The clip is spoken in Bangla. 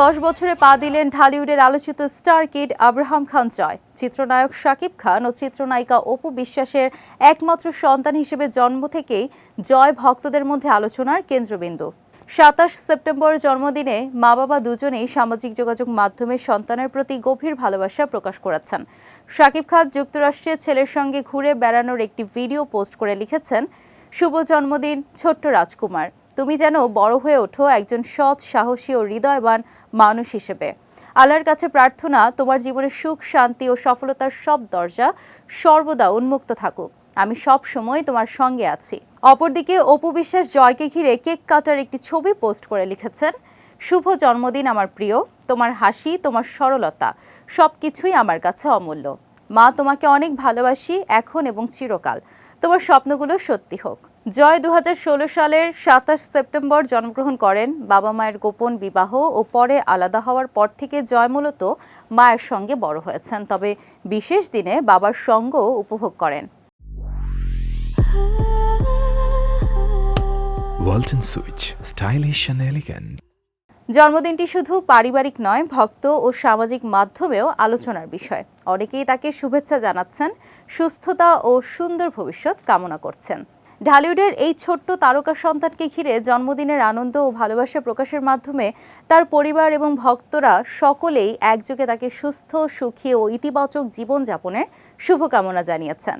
দশ বছরে পা দিলেন ঢালিউডের আলোচিত স্টার কিড আব্রাহাম খান জয়। চিত্রনায়ক শাকিব খান ও চিত্রনায়িকা অপু বিশ্বাসের একমাত্র সন্তান হিসেবে জন্ম থেকেই জয় ভক্তদের মধ্যে আলোচনার কেন্দ্রবিন্দু। সাতাশ সেপ্টেম্বর জন্মদিনে মা বাবা দুজনেই সামাজিক যোগাযোগ মাধ্যমে সন্তানের প্রতি গভীর ভালোবাসা প্রকাশ করেছেন। শাকিব খান যুক্তরাষ্ট্রে ছেলের সঙ্গে ঘুরে বেড়ানোর একটি ভিডিও পোস্ট করে লিখেছেন, শুভ জন্মদিন, ছোট্ট রাজকুমার। তুমি যেন বড় হয়ে ওঠো একজন সৎ, সাহসী ও হৃদয়বান মানুষ হিসেবে। আল্লাহর কাছে প্রার্থনা, তোমার জীবনে সুখ, শান্তি ও সফলতার সব দরজা সর্বদা উন্মুক্ত থাকুক। আমি সব সময় তোমার সঙ্গে আছি। অপরদিকে, অপু বিশ্বাস জয়কে ঘিরে কেক কাটার একটি ছবি পোস্ট করে লিখেছেন, শুভ জন্মদিন আমার প্রিয়, তোমার হাসি, তোমার সরলতা সব কিছুই আমার কাছে অমূল্য। মা তোমাকে অনেক ভালোবাসি এখন এবং চিরকাল। তোমার স্বপ্নগুলো সত্যি হোক। জয় দু হাজার ষোলো সালের সাতাশ সেপ্টেম্বর জন্মগ্রহণ করেন বাবা মায়ের গোপন বিবাহ ও পরে আলাদা হওয়ার পর থেকে জয় মূলত মায়ের সঙ্গে বড় হয়েছেন। তবে বিশেষ দিনে বাবার সঙ্গও উপভোগ করেন। Switch, stylish and elegant. জন্মদিনটি শুধু পারিবারিক নয়, ভক্ত ও সামাজিক মাধ্যমেও আলোচনার বিষয়। অনেকেই তাকে শুভেচ্ছা জানাচ্ছেন, সুস্থতা ও সুন্দর ভবিষ্যৎ কামনা করছেন। ঢালিউডের এই ছোট্ট তারকা সন্তানকে ঘিরে জন্মদিনের আনন্দ ও ভালোবাসা প্রকাশের মাধ্যমে তার পরিবার এবং ভক্তরা সকলেই একযোগে তাকে সুস্থ, সুখী ও ইতিবাচক জীবনযাপনের শুভকামনা জানিয়েছেন।